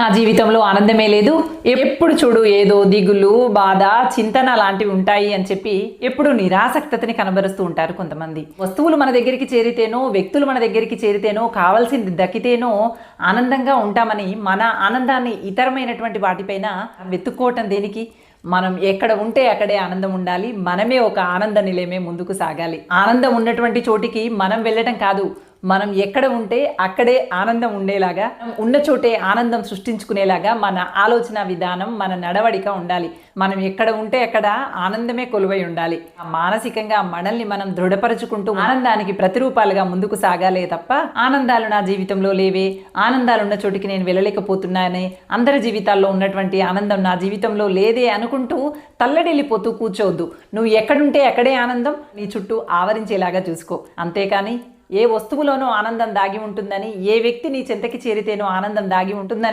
నా జీవితంలో ఆనందమే లేదు. ఎప్పుడు చూడు ఏదో దిగులు బాధ చింతన లాంటివి ఉంటాయి అని చెప్పి ఎప్పుడు నిరాసక్తతని కనబరుస్తూ ఉంటారు కొంతమంది. వస్తువులు మన దగ్గరికి చేరితేనో వ్యక్తులు మన దగ్గరికి చేరితేనో కావాల్సింది దక్కితేనో ఆనందంగా ఉంటామని మన ఆనందాన్ని ఇతరమైనటువంటి వాటిపైన వెతుక్కోవటం దేనికి? మనం ఎక్కడ ఉంటే అక్కడే ఆనందం ఉండాలి. మనమే ఒక ఆనంద నిలయమే ముందుకు సాగాలి. ఆనందం ఉన్నటువంటి చోటికి మనం వెళ్ళటం కాదు. మనం ఎక్కడ ఉంటే అక్కడే ఆనందం ఉండేలాగా ఉన్న చోటే ఆనందం సృష్టించుకునేలాగా మన ఆలోచన విధానం మన నడవడిక ఉండాలి. మనం ఎక్కడ ఉంటే అక్కడ ఆనందమే కొలువై ఉండాలి. ఆ మానసికంగా మనల్ని మనం దృఢపరుచుకుంటూ ఆనందానికి ప్రతిరూపాలుగా ముందుకు సాగాలే తప్ప ఆనందాలు నా జీవితంలో లేవే ఆనందాలు ఉన్న చోటికి నేను వెళ్ళలేకపోతున్నానే అందరి జీవితాల్లో ఉన్నటువంటి ఆనందం నా జీవితంలో లేదే అనుకుంటూ తల్లడిల్లిపోతూ కూర్చోవద్దు. నువ్వు ఎక్కడుంటే అక్కడే ఆనందం నీ చుట్టూ ఆవరించేలాగా చూసుకో. అంతేకాని ఏ వస్తువులోనూ ఆనందం దాగి ఉంటుందని ఏ వ్యక్తి నీ చెంతకి చేరితేనో ఆనందం దాగి ఉంటుందని